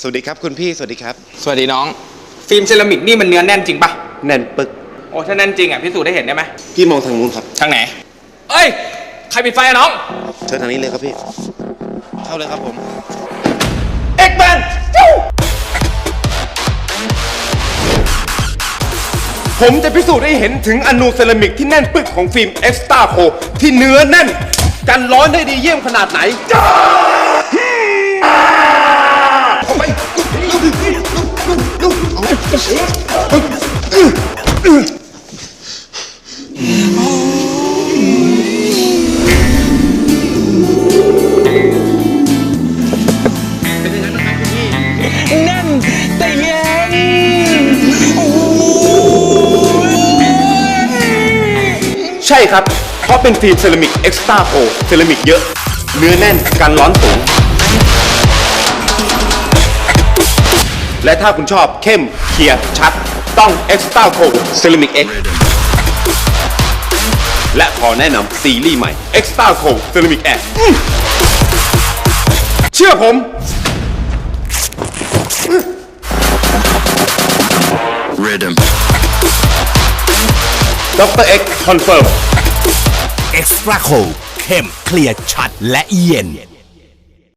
สวัสดีครับคุณพี่สวัสดีครับ สวัสดีน้อง ฟิล์มเซรามิกนี่มันเนื้อแน่นจริงปะแน่นปึกโอ้ถ้าแน่นจริงอะพิสูจน์ได้เห็นได้ไหมพี่มองทางนู้นครับทางไหน เอ้ย ใครปิดไฟอะน้อง เชิญทางนี้เลยครับพี่ เข้าเลยครับผมเอ็กแมนจู้ผมจะพิสูจน์ให้เห็นถึงอนูเซรามิกที่แน่นปึกของฟิล์มเอ็กซ์ตาโคที่เนื้อแน่น กันร้อนได้ดีเยี่ยมขนาดไหนจ้า แน่นแต่เย็นใช่ครับ เพราะเป็นฟิล์มเซรามิกเอ็กซ์ตาโคเซรามิกเยอะ เนื้อแน่นกันร้อนสูง และถ้าคุณชอบเข้มเคลียร์ชัด ต้อง Extra Cold Ceramic X และขอแนะนำซีรีส์ใหม่ Extra Cold Ceramic X อื้อเชื่อผม Rhythm. ดร X Confirm เอ็กซ์ตร้าโคเข้มเคลียร์ชัดและเย็น